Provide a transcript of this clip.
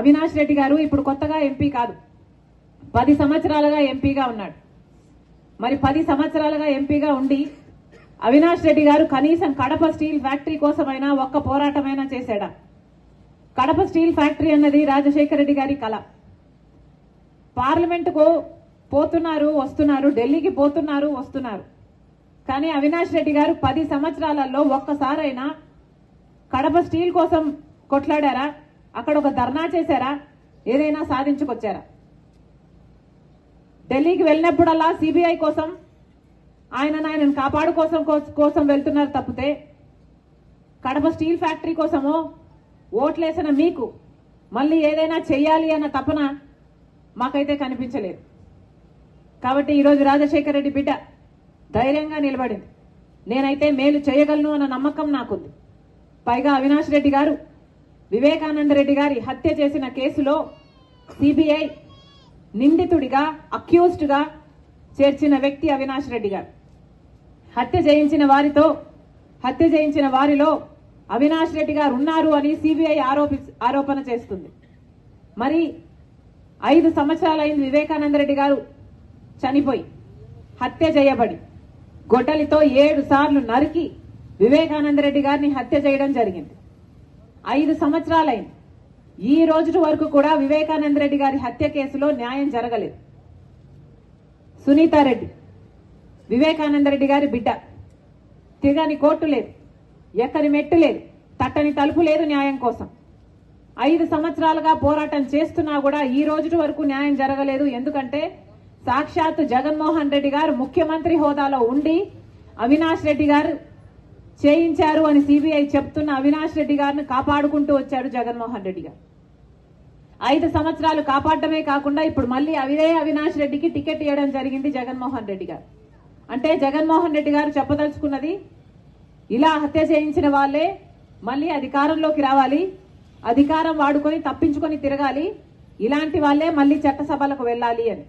అవినాష్ రెడ్డి గారు ఇప్పుడు కొత్తగా ఎంపీ కాదు. పది సంవత్సరాలుగా ఎంపీగా ఉన్నాడు. మరి పది సంవత్సరాలుగా ఎంపీగా ఉండి అవినాష్ రెడ్డి గారు కనీసం కడప స్టీల్ ఫ్యాక్టరీ కోసమైనా ఒక్క పోరాటమైనా చేశాడా? కడప స్టీల్ ఫ్యాక్టరీ అన్నది రాజశేఖర రెడ్డి గారి కళ పార్లమెంటుకు పోతున్నారు వస్తున్నారు ఢిల్లీకి పోతున్నారు వస్తున్నారు. కానీ అవినాష్ రెడ్డి గారు పది సంవత్సరాలలో ఒక్కసారైనా కడప స్టీల్ కోసం కొట్లాడారా? అక్కడ ఒక ధర్నా చేశారా? ఏదైనా సాధించుకొచ్చారా? ఢిల్లీకి వెళ్ళినప్పుడల్లా సిబిఐ కోసం ఆయన ఆయనను కాపాడు కోసం కోసం వెళ్తున్నారు తప్పితే కడప స్టీల్ ఫ్యాక్టరీ కోసమో ఓట్లేసిన మీకు మళ్ళీ ఏదైనా చెయ్యాలి అన్న తపన మాకైతే కనిపించలేదు. కాబట్టి ఈరోజు రాజశేఖర రెడ్డి బిడ్డ ధైర్యంగా నిలబడింది. నేనైతే మేలు చేయగలను అన్న నమ్మకం నాకుంది. పైగా అవినాష్ రెడ్డి గారు వివేకానంద రెడ్డి గారి హత్య చేసిన కేసులో సిబిఐ నిందితుడిగా అక్యూజ్డ్గా చేర్చిన వ్యక్తి అవినాష్ రెడ్డి గారు. హత్య చేయించిన వారితో హత్య చేయించిన వారిలో అవినాష్ రెడ్డి గారు ఉన్నారు అని సిబిఐ ఆరోపి ఆరోపణ చేస్తుంది. మరి ఐదు సంవత్సరాలైంది వివేకానంద రెడ్డి గారు చనిపోయి హత్య చేయబడి గొడ్డలితో ఏడు సార్లు నరికి వివేకానంద రెడ్డి గారిని హత్య చేయడం జరిగింది. ఐదు సంవత్సరాలైంది. ఈ రోజు వరకు కూడా వివేకానంద రెడ్డి గారి హత్య కేసులో న్యాయం జరగలేదు. సునీతారెడ్డి వివేకానంద రెడ్డి గారి బిడ్డ. తిరగని కోర్టు లేదు. ఎక్కని మెట్టు లేదు. తట్టని తలుపు లేదు న్యాయం కోసం. ఐదు సంవత్సరాలుగా పోరాటం చేస్తున్నా కూడా ఈ రోజు వరకు న్యాయం జరగలేదు. ఎందుకంటే సాక్షాత్ జగన్మోహన్ రెడ్డి గారు ముఖ్యమంత్రి హోదాలో ఉండి అవినాష్ రెడ్డి గారు చేయించారు అని సిబిఐ చెప్తున్న అవినాష్ రెడ్డి గారిని కాపాడుకుంటూ వచ్చాడు జగన్మోహన్ రెడ్డి గారు. ఐదు సంవత్సరాలు కాపాడటమే కాకుండా ఇప్పుడు మళ్ళీ అవిదే అవినాష్ రెడ్డికి టికెట్ ఇవ్వడం జరిగింది జగన్మోహన్ రెడ్డి గారు. అంటే జగన్మోహన్ రెడ్డి గారు చెప్పదలుచుకున్నది ఇలా హత్య చేయించిన వాళ్ళే మళ్ళీ అధికారంలోకి రావాలి అధికారం వాడుకొని తప్పించుకొని తిరగాలి ఇలాంటి వాళ్ళే మళ్ళీ చట్టసభలకు వెళ్ళాలి అని.